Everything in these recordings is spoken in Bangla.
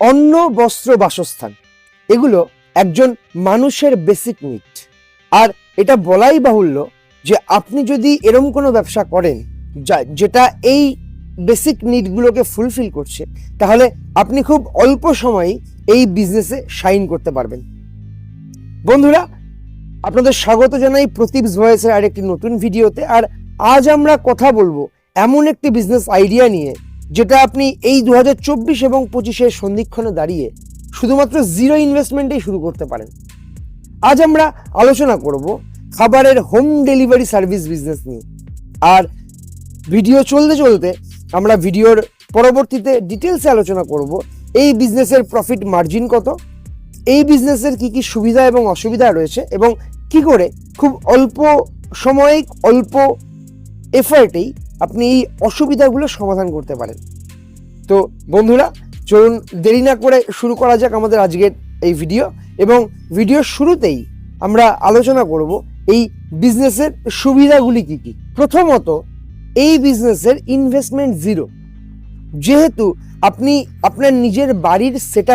অন্ন, বস্ত্র, বাসস্থান। এগুলো একজন মানুষের বেসিক নিড আর এটা বলাই বাহুল্য যে আপনি যদি এরম কোনো ব্যবসা করেন যা, যেটা এই বেসিক নিডগুলোকে ফুলফিল করছে, তাহলে আপনি খুব অল্প সময়েই এই বিজনেসে শাইন করতে পারবেন। বন্ধুরা, আপনাদের স্বাগত জানাই প্রতীপস ভয়েসের আরেকটি নতুন ভিডিওতে আর আজ আমরা কথা বলব এমন একটি বিজনেস আইডিয়া নিয়ে যেটা আপনি এই দু হাজার চব্বিশ এবং পঁচিশের সন্ধিক্ষণে দাঁড়িয়ে শুধুমাত্র জিরো ইনভেস্টমেন্টেই শুরু করতে পারেন। আজ আমরা আলোচনা করব খাবারের হোম ডেলিভারি সার্ভিস বিজনেস নিয়ে। আর ভিডিও চলতে চলতে আমরা ভিডিওর পরবর্তীতে ডিটেলসে আলোচনা করব এই বিজনেসের প্রফিট মার্জিন কত, এই বিজনেসের কি কি সুবিধা এবং অসুবিধা রয়েছে এবং কি করে খুব অল্প সময়ে, অল্প এফার্টেই আপনি এই অসুবিধাগুলো সমাধান করতে পারেন। তো বন্ধুরা, চলুন দেরি না করে শুরু করা যাক আমাদের আজকের এই ভিডিও এবং ভিডিওর শুরুতেই আমরা আলোচনা করব এই বিজনেসের সুবিধাগুলি কি কি। প্রথমত, এই বিজনেসের ইনভেস্টমেন্ট জিরো যেহেতু আপনি আপনার নিজের বাড়ির সেট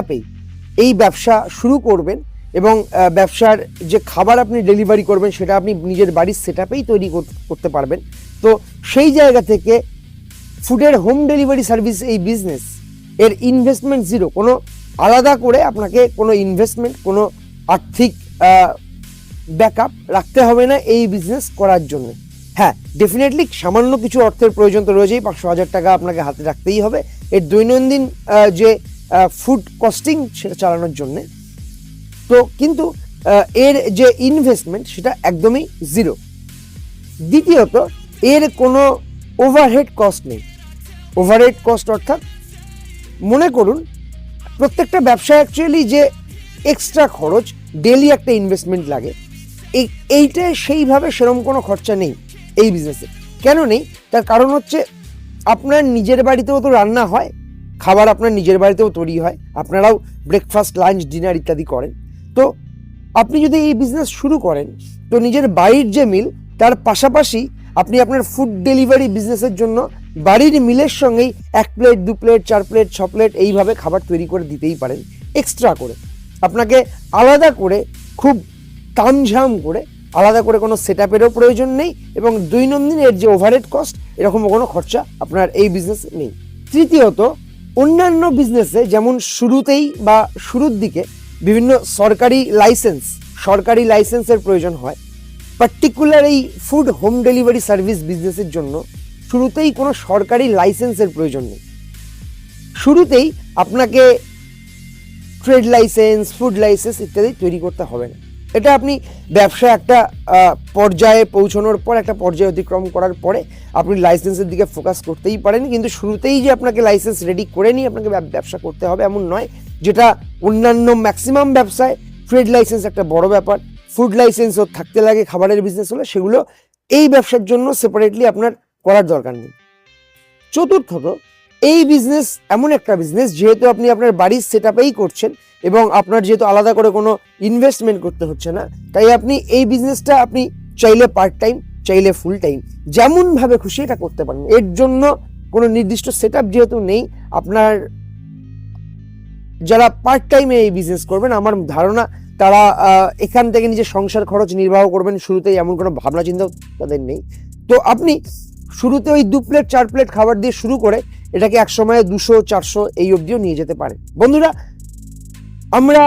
এই ব্যবসা শুরু করবেন এবং ব্যবসার যে খাবার আপনি ডেলিভারি করবেন সেটা আপনি নিজের বাড়ির সেট তৈরি করতে পারবেন। তো সেই জায়গা থেকে ফুডের হোম ডেলিভারি সার্ভিস এই বিজনেস এর ইনভেস্টমেন্ট জিরো কোনো আলাদা করে আপনাকে কোনো ইনভেস্টমেন্ট কোনো আর্থিক ব্যাকআপ রাখতে হবে না এই বিজনেস করার জন্য। হ্যাঁ ডেফিনেটলি সামান্য কিছু অর্থের প্রয়োজন তো রয়েছেই, পাঁচশো হাজার টাকা আপনাকে হাতে রাখতেই হবে। এর দৈনন্দিন যে ফুড কস্টিং সেটা চালানোর জন্যে। তো কিন্তু এর যে ইনভেস্টমেন্ট সেটা একদমই জিরো দ্বিতীয়ত এর কোনো ওভারহেড কস্ট নেই। ওভারহেড কস্ট অর্থাৎ, মনে করুন, প্রত্যেকটা ব্যবসায় অ্যাকচুয়ালি যে এক্সট্রা খরচ ডেলি একটা ইনভেস্টমেন্ট লাগে, এই এইটায় সেইভাবে সেরকম কোনো খরচা নেই এই বিজনেসে কেন নেই? তার কারণ হচ্ছে, আপনার নিজের বাড়িতেও তো রান্না হয়, খাবার আপনার নিজের বাড়িতেও তৈরি হয়, আপনারাও ব্রেকফাস্ট লাঞ্চ ডিনার ইত্যাদি করেন। তো আপনি যদি এই বিজনেস শুরু করেন, তো নিজের বাড়ির যে মিল তার পাশাপাশি আপনি আপনার ফুড ডেলিভারি বিজনেসের জন্য বাড়ির মিলের সঙ্গেই এক প্লেট দু প্লেট চার প্লেট ছ প্লেট এইভাবে খাবার তৈরি করে দিতেই পারেন এক্সট্রা করে। আপনাকে আলাদা করে খুব তামঝাম করে আলাদা করে কোনো সেট আপেরও প্রয়োজন নেই এবং দৈনন্দিন এর যে ওভারহেড কস্ট এরকম কোনো খরচা আপনার এই বিজনেস নেই। তৃতীয়ত, অন্যান্য বিজনেসে যেমন শুরুতেই বা শুরুর দিকে বিভিন্ন সরকারি লাইসেন্স সরকারি লাইসেন্সের প্রয়োজন হয় পার্টিকুলার এই ফুড হোম ডেলিভারি সার্ভিস বিজনেসের জন্য শুরুতেই কোনো সরকারি লাইসেন্সের প্রয়োজন নেই। শুরুতেই আপনাকে ট্রেড লাইসেন্স ফুড লাইসেন্স ইত্যাদি তৈরি করতে হবে না। এটা আপনি ব্যবসা একটা পর্যায়ে পৌঁছানোর পর, একটা পর্যায়ে অতিক্রম করার পরে আপনি লাইসেন্সের দিকে ফোকাস করতেই পারেন। কিন্তু শুরুতেই যে আপনাকে লাইসেন্স রেডি করে নিয়ে আপনাকে ব্যবসা করতে হবে এমন নয়, যেটা অন্যান্য ম্যাক্সিমাম ব্যবসায় ট্রেড লাইসেন্স একটা বড় ব্যাপার। ফুড লাইসেন্সও থাকতে লাগে, খাবারের বিজনেস হলে সেগুলো এই ব্যবসার জন্য সেপারেটলি আপনার করার দরকার নেই। চতুর্থত, এই বিজনেস এমন একটা বিজনেস যেহেতু আপনি আপনার বাড়ির সেট করছেন এবং আপনার যেহেতু আলাদা করে কোনো ইনভেস্টমেন্ট করতে হচ্ছে না, তাই আপনি এই বিজনেসটা আপনি চাইলে পার্ট টাইম চাইলে ফুল টাইম যেমনভাবে খুশি এটা করতে পারেন। এর জন্য কোনো নির্দিষ্ট সেট যেহেতু নেই, আপনার যারা পার্ট টাইমে এই বিজনেস করবেন, আমার ধারণা তারা এখান থেকে নিজের সংসার খরচ নির্বাহ করবেন। শুরুতেই এমন কোনো ভাবনা চিন্তা তাদের নেই। তো আপনি শুরুতে ওই দু প্লেট, চার প্লেট খাবার দিয়ে শুরু করে এটাকে এক সময় দুশো, চারশো এই অবধিও নিয়ে যেতে পারেন। বন্ধুরা, আমরা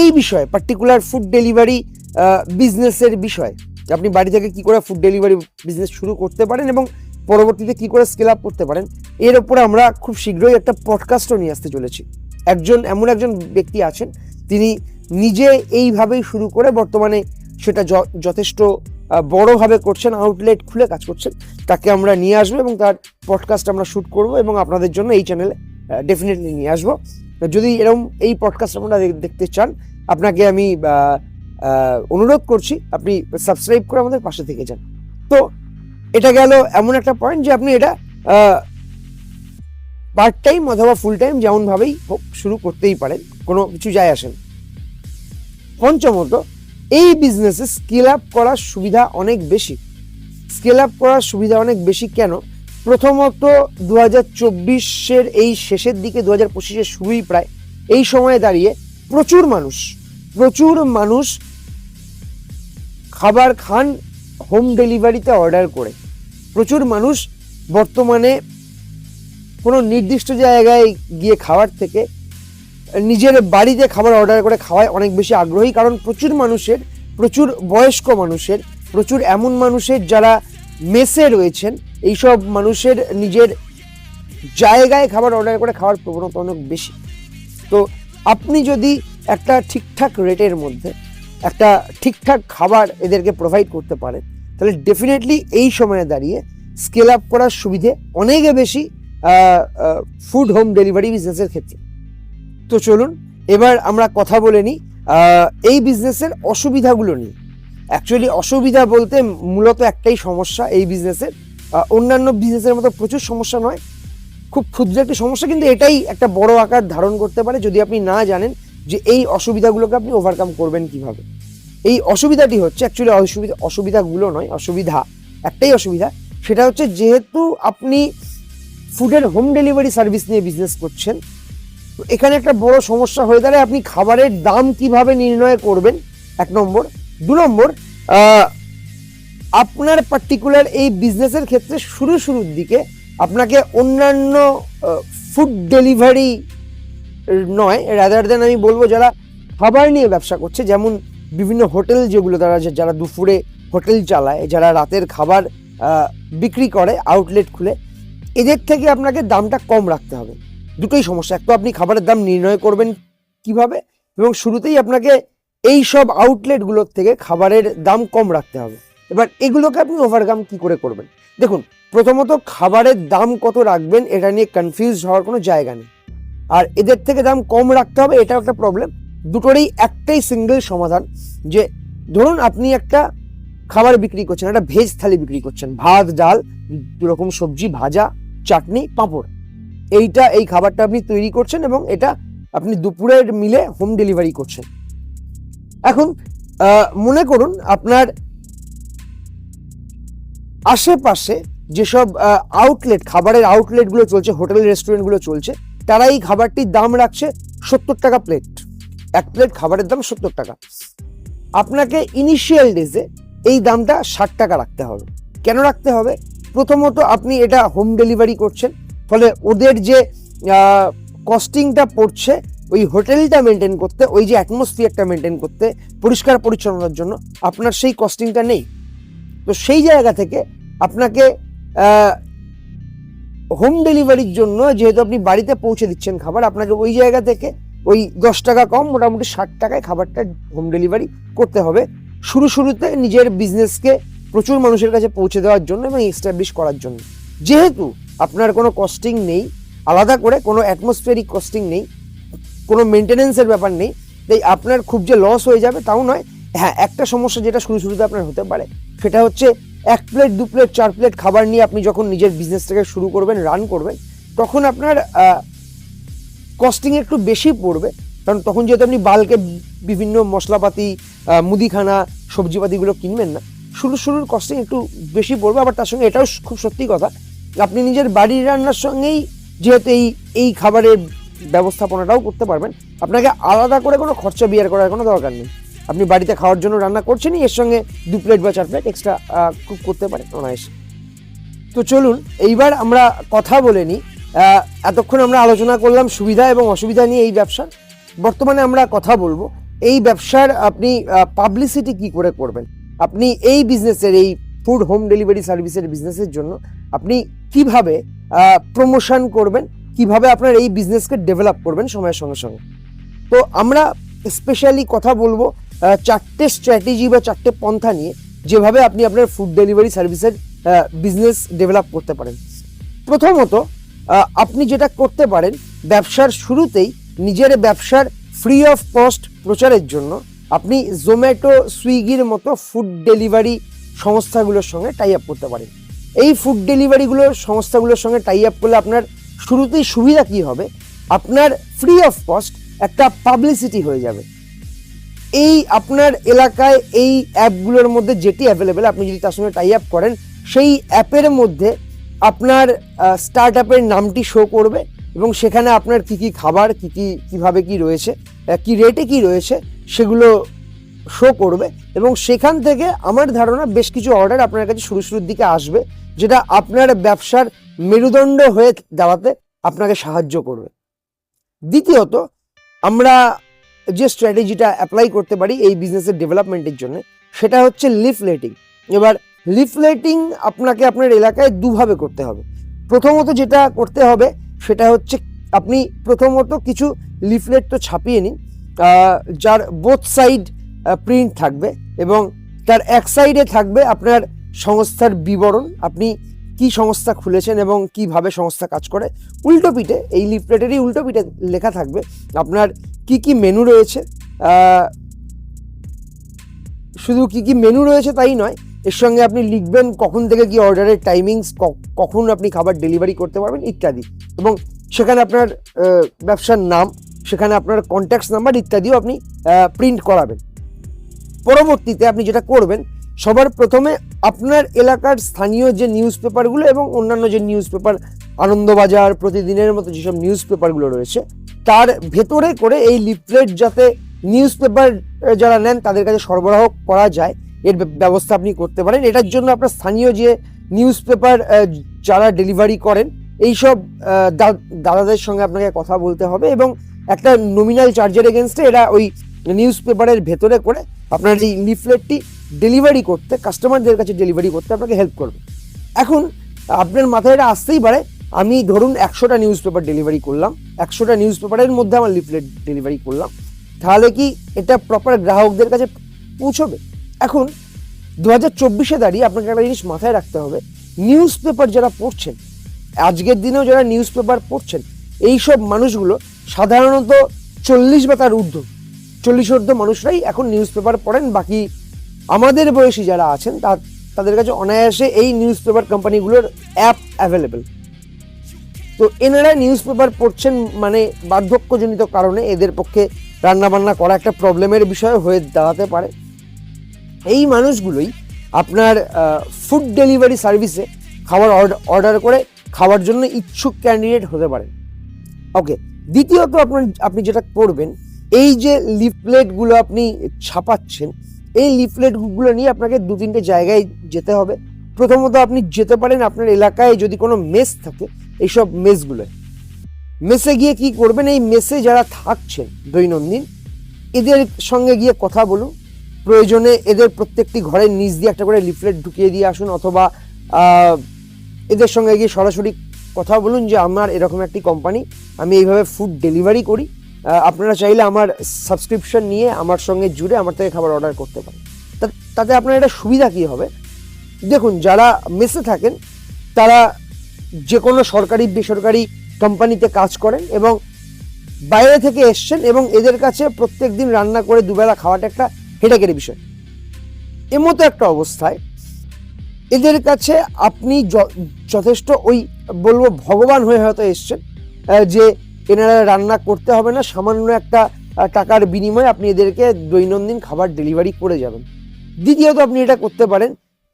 এই বিষয়ে পার্টিকুলার ফুড ডেলিভারি বিজনেসের বিষয়ে আপনি বাড়ি থেকে কি করে ফুড ডেলিভারি বিজনেস শুরু করতে পারেন এবং পরবর্তীতে কি করে স্কেল আপ করতে পারেন, এর ওপরে আমরা খুব শীঘ্রই একটা পডকাস্টও নিয়ে আসতে চলেছি। একজন, এমন একজন ব্যক্তি আছেন, তিনি নিজে এইভাবেই শুরু করে বর্তমানে সেটা যথেষ্ট বড়ভাবে করছেন আউটলেট খুলে কাজ করছেন। তাকে আমরা নিয়ে আসব এবং তার পডকাস্ট আমরা শ্যুট করব এবং আপনাদের জন্য এই চ্যানেলে ডেফিনেটলি নিয়ে আসব। যদি এরকম এই পডকাস্ট আপনারা দেখতে চান, আপনাকে আমি অনুরোধ করছি, আপনি সাবস্ক্রাইব করে আমাদের পাশে থেকে যান। তো এটা গেল এমন একটা পয়েন্ট যে আপনি এটা পার্ট টাইম অথবা ফুল টাইম যেমনভাবেই হোক শুরু করতেই পারেন, কোনো কিছু যায় আসেন পঞ্চমত, এই বিজনেসে স্কেল আপ করার সুবিধা অনেক বেশি। স্কেল আপ করার সুবিধা অনেক বেশি কেন? প্রথমত দু হাজার চব্বিশের এই শেষের দিকে দু হাজার পঁচিশের শুরুই প্রায়, এই সময়ে দাঁড়িয়ে প্রচুর মানুষ প্রচুর মানুষ খাবার খান হোম ডেলিভারিতে অর্ডার করে। প্রচুর মানুষ বর্তমানে কোনো নির্দিষ্ট জায়গায় গিয়ে খাওয়ার থেকে নিজের বাড়িতে খাবার অর্ডার করে খাওয়ায় অনেক বেশি আগ্রহী, কারণ প্রচুর মানুষের, প্রচুর বয়স্ক মানুষের, প্রচুর এমন মানুষের যারা মেসে রয়েছেন, এইসব মানুষের নিজের জায়গায় খাবার অর্ডার করে খাওয়ার প্রবণতা অনেক বেশি। তো আপনি যদি একটা ঠিকঠাক রেটের মধ্যে একটা ঠিকঠাক খাবার এদেরকে প্রোভাইড করতে পারেন, তাহলে ডেফিনেটলি এই সময়ে দাঁড়িয়ে স্কেল আপ করার সুবিধে অনেক বেশি ফুড হোম ডেলিভারি বিজনেসের ক্ষেত্রে। তো চলুন, এবার আমরা কথা বলে নিই এই বিজনেসের অসুবিধাগুলো নিয়ে। অ্যাকচুয়ালি অসুবিধা বলতে মূলত একটাই সমস্যা এই বিজনেসের অন্যান্য বিজনেসের মতো প্রচুর সমস্যা নয়, খুব ক্ষুদ্র একটি সমস্যা, কিন্তু এটাই একটা বড় আকার ধারণ করতে পারে যদি আপনি না জানেন যে এই অসুবিধাগুলোকে আপনি ওভারকাম করবেন কীভাবে। এই অসুবিধাটি হচ্ছে অ্যাকচুয়ালি অসুবিধা, অসুবিধাগুলো নয়, অসুবিধা, একটাই অসুবিধা, সেটা হচ্ছে যেহেতু আপনি ফুডের হোম ডেলিভারি সার্ভিস নিয়ে বিজনেস করছেন এখানে একটা বড় সমস্যা হয়ে দাঁড়ায়। আপনি খাবারের দাম কীভাবে নির্ণয় করবেন? এক নম্বর। দু নম্বর আপনার পার্টিকুলার এই বিজনেসের ক্ষেত্রে শুরু শুরুর দিকে আপনাকে অন্যান্য ফুড ডেলিভারি নয় রাদার দেন আমি বলব যারা খাবার নিয়ে ব্যবসা করছে, যেমন বিভিন্ন হোটেল যেগুলো তারা যারা দুপুরে হোটেল চালায়, যারা রাতের খাবার বিক্রি করে আউটলেট খুলে, এদের থেকে আপনাকে দামটা কম রাখতে হবে। দুটোই সমস্যা। এক তো আপনি খাবারের দাম নির্ণয় করবেন কীভাবে, এবং শুরুতেই আপনাকে এই সব আউটলেটগুলোর থেকে খাবারের দাম কম রাখতে হবে। এবার এগুলোকে আপনি ওভারকাম কি করে করবেন? দেখুন, প্রথমত খাবারের দাম কত রাখবেন এটা নিয়ে কনফিউজ হওয়ার কোনো জায়গা নেই। আর এদের থেকে দাম কম রাখতে হবে, এটাও একটা প্রবলেম দুটোরই একটাই সিঙ্গেল সমাধান, যে ধরুন আপনি একটা খাবার বিক্রি করছেন, একটা ভেজ থালি বিক্রি করছেন, ভাত, ডাল দু রকম সবজি, ভাজা, চাটনি, পাঁপড়। এইটা, এই খাবারটা আপনি তৈরি করছেন এবং এটা আপনি দুপুরের মিলে হোম ডেলিভারি করছেন। এখন মনে করুন আপনার আশেপাশে যেসব আউটলেট খাবারের আউটলেটগুলো চলছে হোটেল রেস্টুরেন্টগুলো চলছে, তারা এই খাবারটির দাম রাখছে সত্তর টাকা প্লেট এক প্লেট খাবারের দাম সত্তর টাকা। আপনাকে ইনিশিয়াল ডেজে এই দামটা ষাট টাকা রাখতে হবে। কেন রাখতে হবে? প্রথমত আপনি এটা হোম ডেলিভারি করছেন। ফলে ওদের যে কস্টিংটা পড়ছে, ওই হোটেলটা মেনটেন করতে, ওই যে অ্যাটমসফিয়ারটা মেনটেন করতে, পরিষ্কার পরিচ্ছন্নতার জন্য আপনার সেই কস্টিংটা নেই। তো সেই জায়গা থেকে আপনাকে হোম ডেলিভারির জন্য যেহেতু আপনি বাড়িতে পৌঁছে দিচ্ছেন খাবার, আপনাকে ওই জায়গা থেকে ওই দশ টাকা কম, মোটামুটি ষাট টাকায় খাবারটা হোম ডেলিভারি করতে হবে। শুরু শুরুতে নিজের বিজনেসকে প্রচুর মানুষের কাছে পৌঁছে দেওয়ার জন্য এবং এস্টাবলিশ করার জন্য। যেহেতু আপনার কোনো কস্টিং নেই, আলাদা করে কোনো অ্যাটমসফিয়ারিক কস্টিং নেই, কোনো মেনটেনেন্সের ব্যাপার নেই, তাই আপনার খুব যে লস হয়ে যাবে তাও নয়। হ্যাঁ একটা সমস্যা যেটা শুরু শুরুতে আপনার হতে পারে, সেটা হচ্ছে এক প্লেট দু প্লেট চার প্লেট খাবার নিয়ে আপনি যখন নিজের বিজনেসটাকে শুরু করবেন রান করবেন, তখন আপনার কস্টিং একটু বেশি পড়বে। কারণ তখন যেহেতু আপনি বালকে বিভিন্ন মশলাপাতি মুদিখানা, সবজিপাতিগুলো কিনবেন না, শুরু শুরুর কস্টিং একটু বেশি পড়বে, আবার তার সঙ্গে এটাও খুব সত্যি কথা আপনি নিজের বাড়ির রান্নার সঙ্গেই যেহেতু এই এই খাবারের ব্যবস্থাপনাটাও করতে পারবেন, আপনাকে আলাদা করে কোনো খরচা বিয়ার করার কোনো দরকার নেই। আপনি বাড়িতে খাওয়ার জন্য রান্না করছেনই এর সঙ্গে দু প্লেট বা চার প্লেট এক্সট্রা কুক করতে পারেন অনায়াসে। তো চলুন, এইবার আমরা কথা বলে নিই। এতক্ষণ আমরা আলোচনা করলাম সুবিধা এবং অসুবিধা নিয়ে এই ব্যবসার। বর্তমানে আমরা কথা বলব, এই ব্যবসার আপনি পাবলিসিটি কি করে করবেন? আপনি এই বিজনেসের এই ফুড হোম ডেলিভারি সার্ভিসের বিজনেসের জন্য আপনি কীভাবে প্রমোশন করবেন, কীভাবে আপনার এই বিজনেসকে ডেভেলপ করবেন সময়ের সঙ্গে সঙ্গে? তো আমরা স্পেশালি কথা বলব চারটে স্ট্র্যাটেজি বা চারটে পন্থা নিয়ে যেভাবে আপনি আপনার ফুড ডেলিভারি সার্ভিসের বিজনেস ডেভেলপ করতে পারেন। প্রথমত আপনি যেটা করতে পারেন, ব্যবসার শুরুতেই নিজের ব্যবসার ফ্রি অফ কস্ট প্রচারের জন্য আপনি জোম্যাটো সুইগির মতো ফুড ডেলিভারি সংস্থাগুলোর সঙ্গে টাই আপ করতে পারেন। এই ফুড ডেলিভারিগুলোর সংস্থাগুলোর সঙ্গে টাই আপ করলে আপনার শুরুতেই সুবিধা কি হবে? আপনার ফ্রি অফ কস্ট একটা পাবলিসিটি হয়ে যাবে। এই আপনার এলাকায় এই অ্যাপগুলোর মধ্যে যেটি অ্যাভেলেবেল আপনি যদি তার সঙ্গে টাই আপ করেন, সেই অ্যাপের মধ্যে আপনার স্টার্ট আপের নামটি শো করবে এবং সেখানে আপনার কি কি খাবার, কি কি, কীভাবে কী রয়েছে কি রেটে কি রয়েছে, সেগুলো শো করবে এবং সেখান থেকে আমার ধারণা বেশ কিছু অর্ডার আপনার কাছে শুরু শুরুর দিকে আসবে। যেটা আপনার ব্যবসার মেরুদণ্ড হয়ে দাঁড়াতে আপনাকে সাহায্য করবে। দ্বিতীয়ত, আমরা যে স্ট্র্যাটেজিটা অ্যাপ্লাই করতে পারি এই বিজনেসের ডেভেলপমেন্টের জন্য, সেটা হচ্ছে লিফলেটিং এবার লিফলেটিং আপনাকে আপনার এলাকায় দুভাবে করতে হবে। প্রথমত যেটা করতে হবে, সেটা হচ্ছে আপনি প্রথমত কিছু লিফলেট তো ছাপিয়ে নিন যার বোথ সাইড প্রিন্ট থাকবে এবং তার এক সাইডে থাকবে আপনার সংস্থার বিবরণ, আপনি কি সংস্থা খুলেছেন এবং কীভাবে সংস্থা কাজ করে, উল্টো পিঠে, এই লিফলেটেরই উল্টো পিঠে লেখা থাকবে আপনার কি কি মেনু রয়েছে শুধু কি কি মেনু রয়েছে তাই নয়, এর সঙ্গে আপনি লিখবেন কখন থেকে কি অর্ডারের টাইমিংস কখন আপনি খাবার ডেলিভারি করতে পারবেন ইত্যাদি। এবং সেখানে আপনার ব্যবসার নাম, সেখানে আপনার কন্ট্যাক্ট নাম্বার ইত্যাদিও আপনি প্রিন্ট করাবেন। পরবর্তীতে আপনি যেটা করবেন সবার প্রথমে আপনার এলাকার স্থানীয় যে নিউজ পেপারগুলো এবং অন্যান্য যে নিউজ পেপার আনন্দবাজার প্রতিদিনের মতো যেসব নিউজ পেপারগুলো রয়েছে, তার ভেতরে করে এই লিফলেট যাতে নিউজ পেপার যারা নেন তাদের কাছে সরবরাহ করা যায়, এর ব্যবস্থা আপনি করতে পারেন। এটার জন্য আপনার স্থানীয় যে নিউজ পেপার যারা ডেলিভারি করেন, এইসব দাদাদের সঙ্গে আপনাকে কথা বলতে হবে এবং একটা নমিনাল চার্জের এগেনস্টে এরা ওই নিউজ পেপারের ভেতরে করে আপনার এই লিফলেটটি ডেলিভারি করতে কাস্টমারদের কাছে ডেলিভারি করতে আপনাকে হেল্প করবে। এখন আপনার মাথায় এটা আসতেই পারে, আমি ধরুন একশোটা নিউজ পেপার ডেলিভারি করলাম, একশোটা নিউজ পেপারের মধ্যে আমার লিফলেট ডেলিভারি করলাম, তাহলে কি এটা প্রপার গ্রাহকদের কাছে পৌঁছবে? এখন দু হাজার চব্বিশে দাঁড়িয়ে আপনাকে একটা জিনিস মাথায় রাখতে হবে নিউজ পেপার যারা পড়ছেন, আজকের দিনেও যারা নিউজ পেপার পড়ছেন, এইসব মানুষগুলো সাধারণত চল্লিশ বা তার ঊর্ধ্ব, চল্লিশ ঊর্ধ্ব মানুষরাই এখন নিউজ পেপার পড়েন, বাকি আমাদের বয়সী যারা আছেন তাদের কাছে অনায়াসে এই নিউজ পেপার কোম্পানিগুলোর অ্যাপ অ্যাভেলেবেল তো এনারা নিউজ পেপার পড়ছেন মানে বার্ধক্যজনিত কারণে এদের পক্ষে রান্নাবান্না করা একটা প্রবলেমের বিষয় হয়ে দাঁড়াতে পারে। এই মানুষগুলোই আপনার ফুড ডেলিভারি সার্ভিসে খাবার অর্ডার করে খাওয়ার জন্য ইচ্ছুক ক্যান্ডিডেট হতে পারেন। ওকে দ্বিতীয়ত আপনার, আপনি যেটা করবেন, এই যে লিফলেটগুলো আপনি ছাপাচ্ছেন এই লিফলেটগুলো নিয়ে আপনাকে দু তিনটে জায়গায় যেতে হবে। প্রথমত আপনি যেতে পারেন আপনার এলাকায় যদি কোনো মেস থাকে, এইসব মেসগুলোয় মেসে গিয়ে কি করবেন, এই মেসে যারা থাকছেন দৈনন্দিন, এদের সঙ্গে গিয়ে কথা বলুন। প্রয়োজনে এদের প্রত্যেকটি ঘরের নিচ দিয়ে একটা করে লিফলেট ঢুকিয়ে দিয়ে আসুন অথবা এদের সঙ্গে গিয়ে সরাসরি কথা বলুন যে, আমার এরকম একটি কোম্পানি আমি এইভাবে ফুড ডেলিভারি করি। আপনারা চাইলে আমার সাবস্ক্রিপশন নিয়ে আমার সঙ্গে জুড়ে আমার থেকে খাবার অর্ডার করতে পারেন। তাতে আপনার একটা সুবিধা কী হবে? দেখুন, যারা মেসে থাকেন, তারা যে কোনো সরকারি, বেসরকারি কোম্পানিতে কাজ করেন এবং বাইরে থেকে এসছেন এবং এদের কাছে প্রত্যেক দিন রান্না করে দুবেলা খাওয়াটা একটা হেডেকের বিষয়। এমতো একটা অবস্থায় এদের কাছে আপনি যথেষ্ট ওই বলব ভগবান হয়ে হয়তো এসছেন যে এনারা রান্না করতে হবে না, সামান্য একটা টাকার বিনিময়ে আপনি এদেরকে দৈনন্দিন খাবার ডেলিভারি করে যাবেন। দ্বিতীয়ত আপনি এটা করতে পারেন,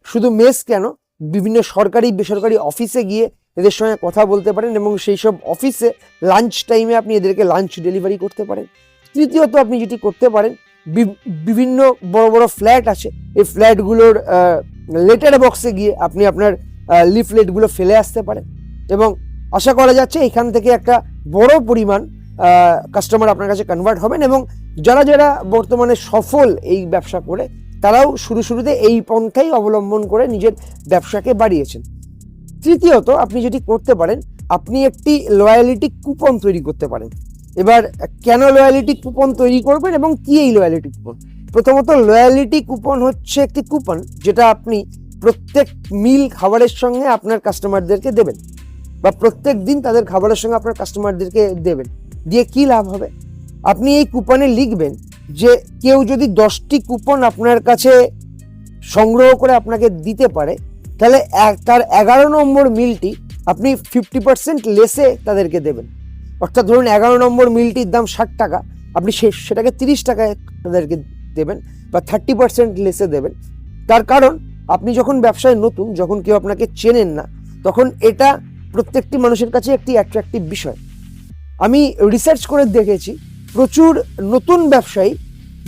শুধু মেস কেন, বিভিন্ন সরকারি, বেসরকারি অফিসে গিয়ে এদের সঙ্গে কথা বলতে পারেন এবং সেই সব অফিসে লাঞ্চ টাইমে আপনি এদেরকে লাঞ্চ ডেলিভারি করতে পারেন। তৃতীয়ত আপনি যেটি করতে পারেন বিভিন্ন বড় বড় ফ্ল্যাট আছে, এই ফ্ল্যাটগুলোর লেটার বক্সে গিয়ে আপনি আপনার লিফলেটগুলো ফেলে আসতে পারেন এবং আশা করা যাচ্ছে এখান থেকে একটা বড় পরিমাণ কাস্টমার আপনার কাছে কনভার্ট হবেন এবং যারা যারা বর্তমানে সফল এই ব্যবসা করে, তারাও শুরু শুরুতে এই পন্থাই অবলম্বন করে নিজের ব্যবসাকে বাড়িয়েছেন। তৃতীয়ত, আপনি যেটি করতে পারেন, আপনি একটি লয়ালিটি কুপন তৈরি করতে পারেন। এবার, কেন লয়ালিটি কুপন তৈরি করবেন এবং কি এই লয়ালিটি কুপন প্রথমত লয়ালিটি কুপন হচ্ছে একটি কুপন যেটা আপনি প্রত্যেক মিল খাবারের সঙ্গে আপনার কাস্টমারদেরকে দেবেন। বা প্রত্যেক দিন তাদের খাবারের সঙ্গে আপনার কাস্টমারদেরকে দেবেন। দিয়ে কি লাভ হবে? আপনি এই কুপনে লিখবেন যে কেউ যদি দশটি কুপন আপনার কাছে সংগ্রহ করে আপনাকে দিতে পারে, তাহলে তার এগারো নম্বর মিলটি আপনি ফিফটি পার্সেন্ট লেসে তাদেরকে দেবেন। অর্থাৎ ধরুন এগারো নম্বর মিলটির দাম ষাট টাকা, আপনি সে- সেটাকে তিরিশ টাকায় তাদেরকে দেবেন বা থার্টি পার্সেন্ট লেসে দেবেন। তার কারণ, আপনি যখন ব্যবসায় নতুন, যখন কেউ আপনাকে চেনেন না, তখন এটা প্রত্যেকটি মানুষের কাছে একটি অ্যাট্রাকটিভ বিষয়। আমি রিসার্চ করে দেখেছি, প্রচুর নতুন ব্যবসায়ী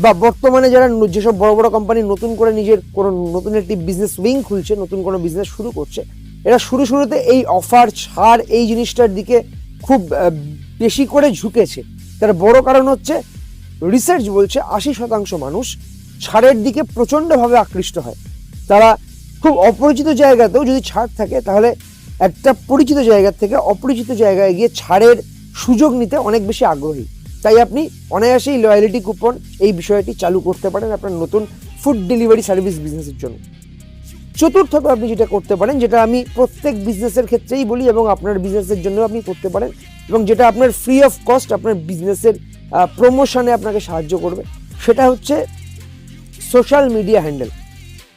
বা বর্তমানে যারা যেসব বড় বড় কোম্পানি নতুন করে নিজের কোনো নতুন একটি বিজনেস উইং খুলছে, নতুন কোনো বিজনেস শুরু করছে, এরা শুরু শুরুতে এই অফার ছাড়, এই জিনিসটার দিকে খুব বেশি করে ঝুঁকেছে। তার বড় কারণ হচ্ছে রিসার্চ বলছে আশি শতাংশ মানুষ ছাড়ের দিকে প্রচণ্ডভাবে আকৃষ্ট হয়। তারা খুব অপরিচিত জায়গাতেও যদি ছাড় থাকে, তাহলে একটা পরিচিত জায়গা থেকে অপরিচিত জায়গায় গিয়ে ছাড়ের সুযোগ নিতে অনেক বেশি আগ্রহী। তাই আপনি অনায়াসেই লয়ালিটি কুপন এই বিষয়টি চালু করতে পারেন আপনার নতুন ফুড ডেলিভারি সার্ভিস বিজনেসের জন্য। চতুর্থত আপনি যেটা করতে পারেন, যেটা আমি প্রত্যেক বিজনেসের ক্ষেত্রেই বলি এবং আপনার বিজনেসের জন্য আপনি করতে পারেন এবং যেটা আপনার ফ্রি অফ কস্ট আপনার বিজনেসের প্রমোশনে আপনাকে সাহায্য করবে, সেটা হচ্ছে social media handle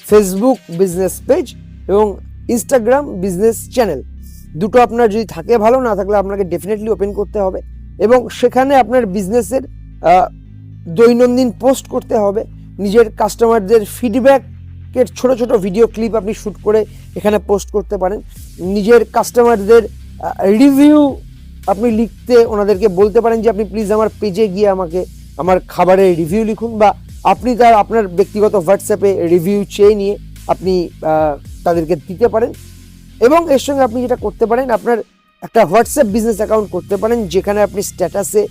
Facebook business page এবং ইনস্টাগ্রাম বিজনেস চ্যানেল দুটো আপনার যদি থাকে ভালো, না থাকলে আপনাকে ডেফিনেটলি ওপেন করতে হবে এবং সেখানে আপনার বিজনেসের দৈনন্দিন পোস্ট করতে হবে। নিজের কাস্টমারদের ফিডব্যাকের ছোট ছোট ভিডিও ক্লিপ আপনি শ্যুট করে এখানে পোস্ট করতে পারেন। নিজের কাস্টমারদের রিভিউ আপনি লিখতে ওনাদেরকে বলতে পারেন যে, আপনি প্লিজ আমার পেজে গিয়ে আমাকে আমার খাবারের রিভিউ লিখুন বা আপনি তার আপনার ব্যক্তিগত হোয়াটসঅ্যাপে রিভিউ চেয়ে নিয়ে আপনি তাদেরকে দিতে পারেন। এবং এর সঙ্গে আপনি যেটা করতে পারেন, আপনার একটা হোয়াটসঅ্যাপ বিজনেস অ্যাকাউন্ট করতে পারেন, যেখানে আপনি স্ট্যাটাসে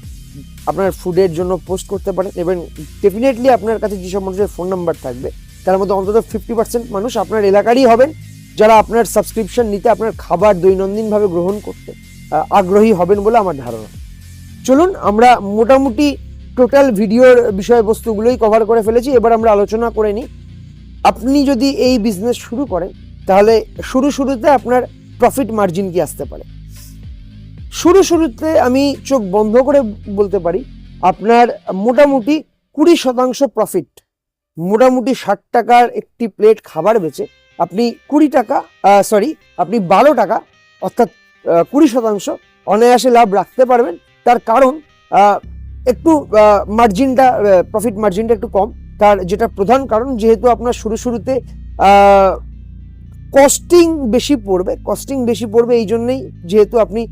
আপনার ফুডের জন্য পোস্ট করতে পারেন এবং ডেফিনেটলি আপনার কাছে যেসব মানুষের ফোন নাম্বার থাকবে, তার মধ্যে অন্তত ফিফটি পার্সেন্ট মানুষ আপনার এলাকারই হবেন, যারা আপনার সাবস্ক্রিপশন নিতে, আপনার খাবার দৈনন্দিনভাবে গ্রহণ করতে আগ্রহী হবেন বলে আমার ধারণা। চলুন, আমরা মোটামুটি টোটাল ভিডিওর বিষয়বস্তুগুলোই কভার করে ফেলেছি। এবার আমরা আলোচনা করে নিই। আপনি যদি এই বিজনেস শুরু করেন তাহলে শুরু শুরুতে আপনার প্রফিট মার্জিন কি আসতে পারে? শুরু শুরুতে আমি চোখ বন্ধ করে বলতে পারি, আপনার মোটামুটি কুড়ি শতাংশ প্রফিট মোটামুটি ষাট টাকার একটি প্লেট খাবার বেচে আপনি কুড়ি টাকা সরি আপনি বারো টাকা, অর্থাৎ কুড়ি শতাংশ অনায়াসে লাভ রাখতে পারবেন। তার কারণ একটু মার্জিনটা প্রফিট মার্জিনটা একটু কম। তার যেটা প্রধান কারণ, যেহেতু আপনার শুরু শুরুতে কস্টিং বেশি পড়বে কস্টিং বেশি পড়বে এই জন্যই যেহেতু আপনি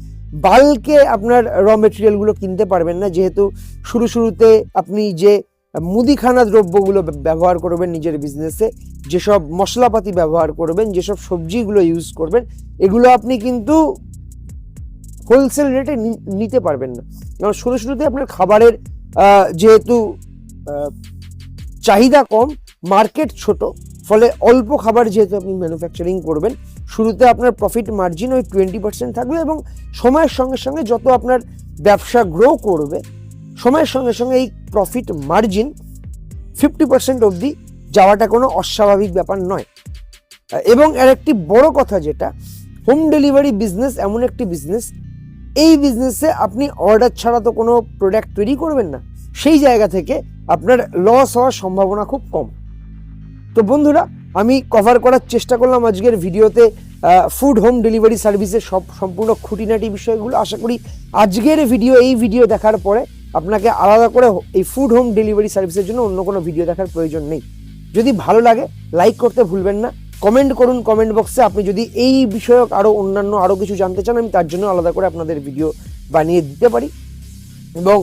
বাল্কে আপনার র মেটেরিয়ালগুলো কিনতে পারবেন না, যেহেতু শুরু শুরুতে আপনি যে মুদিখানা দ্রব্যগুলো ব্যবহার করবেন নিজের বিজনেসে যেসব মশলাপাতি ব্যবহার করবেন, যেসব সবজিগুলো ইউজ করবেন, এগুলো আপনি কিন্তু হোলসেল রেটে নিতে পারবেন না। কারণ শুরু শুরুতে আপনার খাবারের যেহেতু চাহিদা কম মার্কেট ছোট ফলে অল্প খাবার যেহেতু আপনি ম্যানুফ্যাকচারিং করবেন, শুরুতে আপনার প্রফিট মার্জিন ওই টোয়েন্টি পার্সেন্ট থাকবে এবং সময়ের সঙ্গে সঙ্গে যত আপনার ব্যবসা গ্রো করবে, সময়ের সঙ্গে সঙ্গে এই প্রফিট মার্জিন ফিফটি পার্সেন্ট অবধি যাওয়াটা কোনো অস্বাভাবিক ব্যাপার নয়। এবং এর একটি বড় কথা যেটা হোম ডেলিভারি বিজনেস এমন একটি বিজনেস এই বিজনেসে আপনি অর্ডার ছাড়া তো কোনো প্রোডাক্ট তৈরি করবেন না। সেই জায়গা থেকে আপনার লস হওয়ার সম্ভাবনা খুব কম। তো বন্ধুরা, আমি কভার করার চেষ্টা করলাম আজকের ভিডিওতে ফুড হোম ডেলিভারি সার্ভিসের সব সম্পূর্ণ খুঁটিনাটি বিষয়গুলো। আশা করি আজকের ভিডিও এই ভিডিও দেখার পরে আপনাকে আলাদা করে এই ফুড হোম ডেলিভারি সার্ভিসের জন্য অন্য কোনো ভিডিও দেখার প্রয়োজন নেই। যদি ভালো লাগে লাইক করতে ভুলবেন না। কমেন্ট করুন কমেন্ট বক্সে আপনি যদি এই বিষয়ক আরও অন্যান্য আরও কিছু জানতে চান, আমি তার জন্য আলাদা করে আপনাদের ভিডিও বানিয়ে দিতে পারি। এবং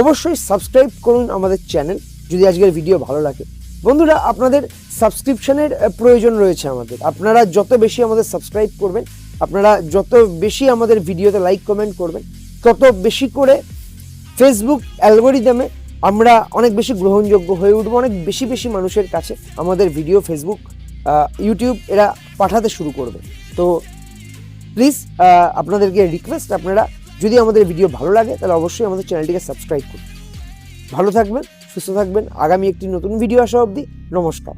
অবশ্যই সাবস্ক্রাইব করুন আমাদের চ্যানেল যদি আজকের ভিডিও ভালো লাগে। বন্ধুরা, আপনাদের সাবস্ক্রিপশনের প্রয়োজন রয়েছে আমাদের। আপনারা যত বেশি আমাদের সাবস্ক্রাইব করবেন, আপনারা যত বেশি আমাদের ভিডিওতে লাইক কমেন্ট করবেন, তত বেশি করে ফেসবুক অ্যালগোরিদমে আমরা অনেক বেশি গ্রহণযোগ্য হয়ে উঠবো, অনেক বেশি বেশি মানুষের কাছে আমাদের ভিডিও ফেসবুক ইউটিউব এরা পাঠাতে শুরু করবে। তো প্লিজ আপনাদেরকে রিকোয়েস্ট আপনারা যদি আমাদের ভিডিও ভালো লাগে, তাহলে অবশ্যই আমাদের চ্যানেলটিকে সাবস্ক্রাইব করুন। ভালো থাকবেন সুস্থ থাকবেন। আগামী একটি নতুন ভিডিও আসা অবধি নমস্কার।